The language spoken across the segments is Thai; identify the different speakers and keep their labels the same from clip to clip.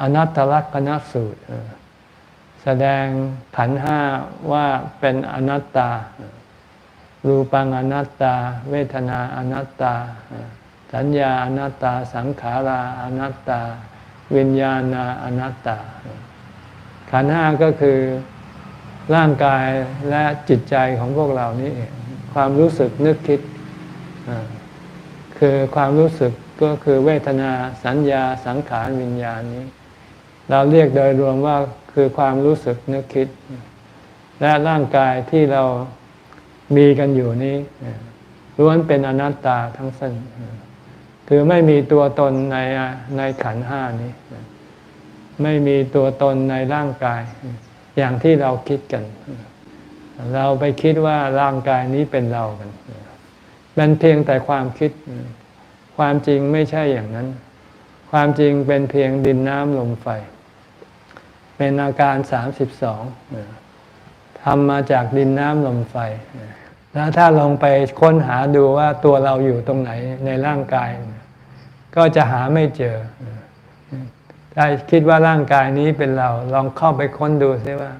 Speaker 1: อนัตตลักษณสูตร แสดงขันห้าว่าเป็นอนัตตา รูปังอนัตตา เวทนาอนัตตา สัญญาอนัตตา สังขาราอนัตตา วิญญาณาอนัตตา ขันห้าก็คือร่างกายและจิตใจของพวกเรานี่เองความรู้สึกนึกคิด คือความรู้สึก ก็คือเวทนาสัญญาสังขารวิญญาณนี้ เราเรียกโดยรวมว่าคือความรู้สึกนึกคิด และร่างกายที่เรามีกันอยู่นี้ล้วนเป็นอนัตตาทั้งสิ้นคือไม่มีตัวตนในในขันห้านี้ ไม่มีตัวตนในร่างกาย อย่างที่เราคิดกัน เราไปคิดว่าร่างกายนี้เป็นเรากันเป็นเพียงแต่ความคิด ความจริงไม่ใช่อย่างนั้น ความจริงเป็นเพียงดินน้ำลมไฟ เป็นอาการสามสิบสองทำมาจากดินน้ำลมไฟ แล้วถ้าลองไปค้นหาดูว่าตัวเราอยู่ตรงไหนในร่างกาย ก็จะหาไม่เจอ ถ้าคิดว่าร่างกายนี้เป็นเรา ลองเข้าไปค้นดูซิว่า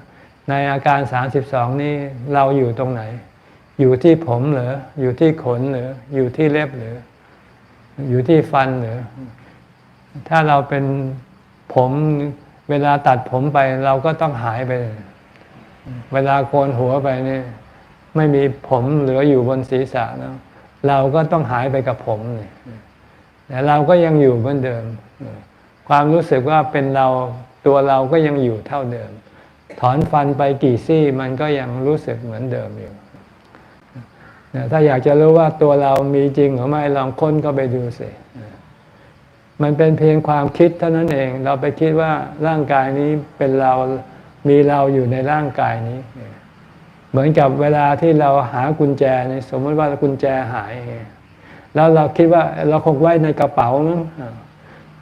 Speaker 1: ในอาการ32นี้เราอยู่ตรงไหน อยู่ที่ผมหรืออยู่ที่ขนหรืออยู่ที่เล็บหรือ อยู่ที่ฟันหรือ ถ้าเราเป็นผมเวลาตัดผมไปเราก็ต้องหายไป เวลาโกนหัวไปนี่ไม่มีผมเหลืออยู่บนศีรษะแล้วเราก็ต้องหายไปกับผมนี่แต่เราก็ยังอยู่เหมือนเดิม ความรู้สึกว่าเป็นเราตัวเราก็ยังอยู่เท่าเดิม ถอนฟันไปกี่ซี่มันก็ยังรู้สึกเหมือนเดิมอยู่ ถ้าอยากจะรู้ว่าตัวเรามีจริงหรือไม่ลองค้นก็ไปดูสิมันเป็นเพียงความคิดเท่านั้นเอง เราไปคิดว่าร่างกายนี้เป็นเรา มีเราอยู่ในร่างกายนี้ เหมือนกับเวลาที่เราหากุญแจนี่สมมติว่ากุญแจหาย แล้วเราคิดว่าเราคงไว้ในกระเป๋านั้น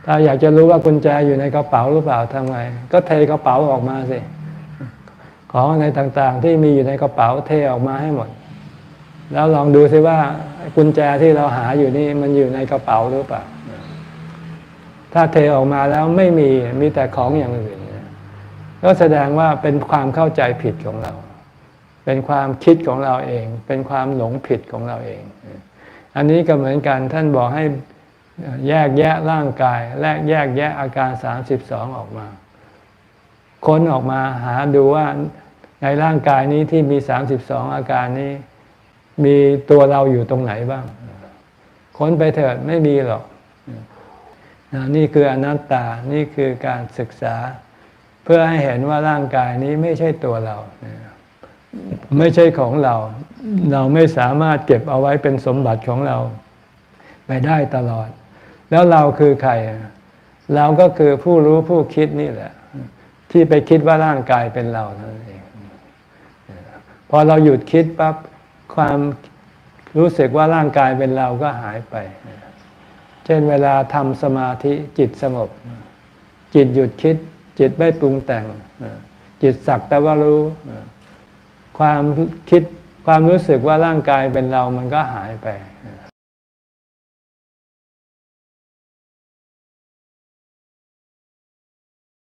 Speaker 1: ถ้าอยากจะรู้ว่ากุญแจอยู่ในกระเป๋าหรือเปล่าทำไง ก็เทกระเป๋าออกมาสิ ของอะไรต่างๆที่มีอยู่ในกระเป๋าเทออกมาให้หมด แล้วลองดูซิว่ากุญแจที่เราหาอยู่นี่มันอยู่ในกระเป๋าหรือเปล่า ถ้าเทออกมาแล้วไม่มีมีแต่ของอย่างอื่นก็แสดงว่าเป็นความเข้าใจผิดของเรา เป็นความคิดของเราเอง เป็นความหลงผิดของเราเอง อันนี้ก็เหมือนกันท่านบอกให้แยกแยะร่างกาย และแยกแยะอาการ 32 ออกมา ค้นออกมาหาดูว่าในร่างกายนี้ที่มี 32 อาการนี้ มีตัวเราอยู่ตรงไหนบ้าง ค้นไปเถิดไม่มีหรอกนี่คืออนัตตา นี่คือการศึกษา เพื่อให้เห็นว่าร่างกายนี้ไม่ใช่ตัวเรา ไม่ใช่ของเรา เราไม่สามารถเก็บเอาไว้เป็นสมบัติของเรา ไปได้ตลอด แล้วเราคือใคร เราก็คือผู้รู้ผู้คิดนี่แหละ ที่ไปคิดว่าร่างกายเป็นเรานั่นเอง พอเราหยุดคิดปั๊บ ความรู้สึกว่าร่างกายเป็นเราก็หายไป เช่นเวลาทำสมาธิจิตสงบ จิตหยุดคิด จิตไม่ปรุงแต่ง จิตสักแต่ว่ารู้ ความคิดความรู้สึกว่าร่างกายเป็นเรามันก็หายไป